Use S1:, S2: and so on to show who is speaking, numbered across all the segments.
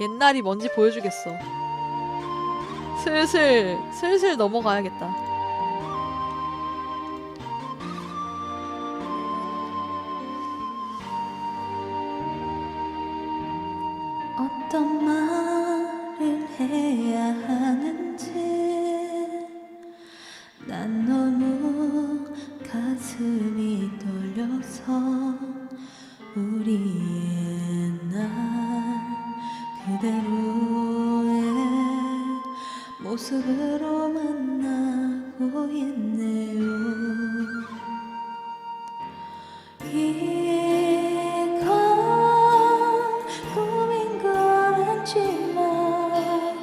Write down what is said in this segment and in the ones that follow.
S1: 옛날이 뭔지 보여주겠어. 슬슬 슬슬 넘어가야겠다.
S2: 어떤 말을 해야 모습으로 만나고 있네요. 이 꿈인 걸 알지만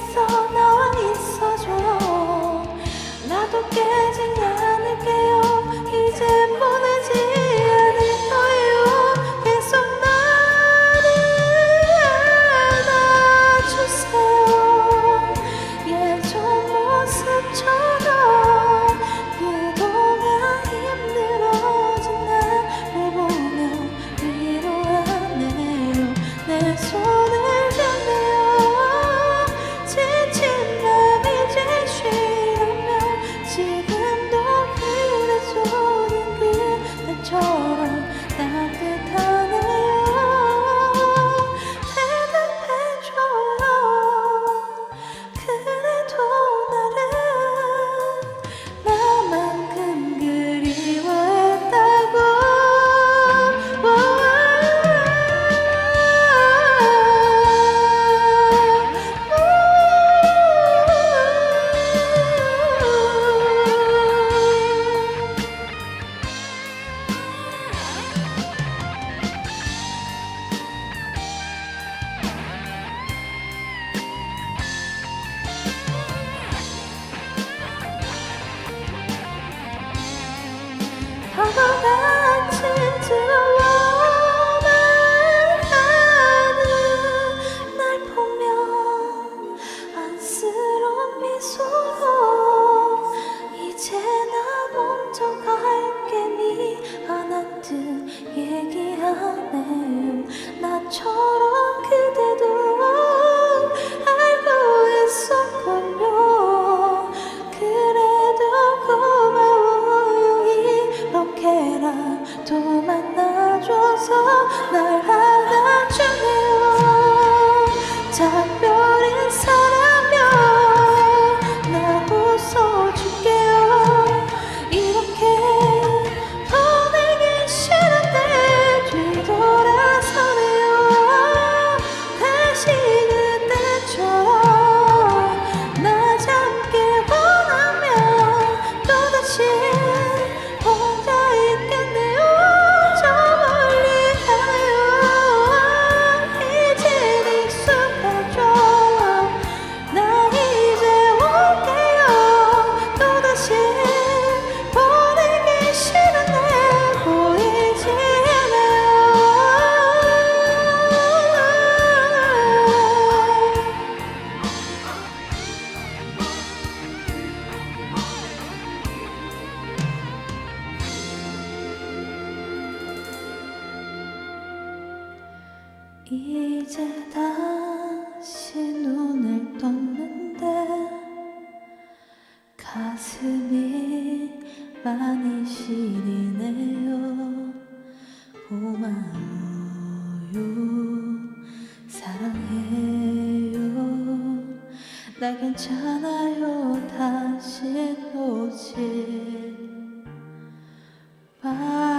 S2: 있어 나와 있어줘. 나도 깨진 날 날 이제 다시 눈을 떴는데 가슴이 많이 시리네요. 고마워요. 사랑해요. 나 괜찮아요. 다시 오지. 말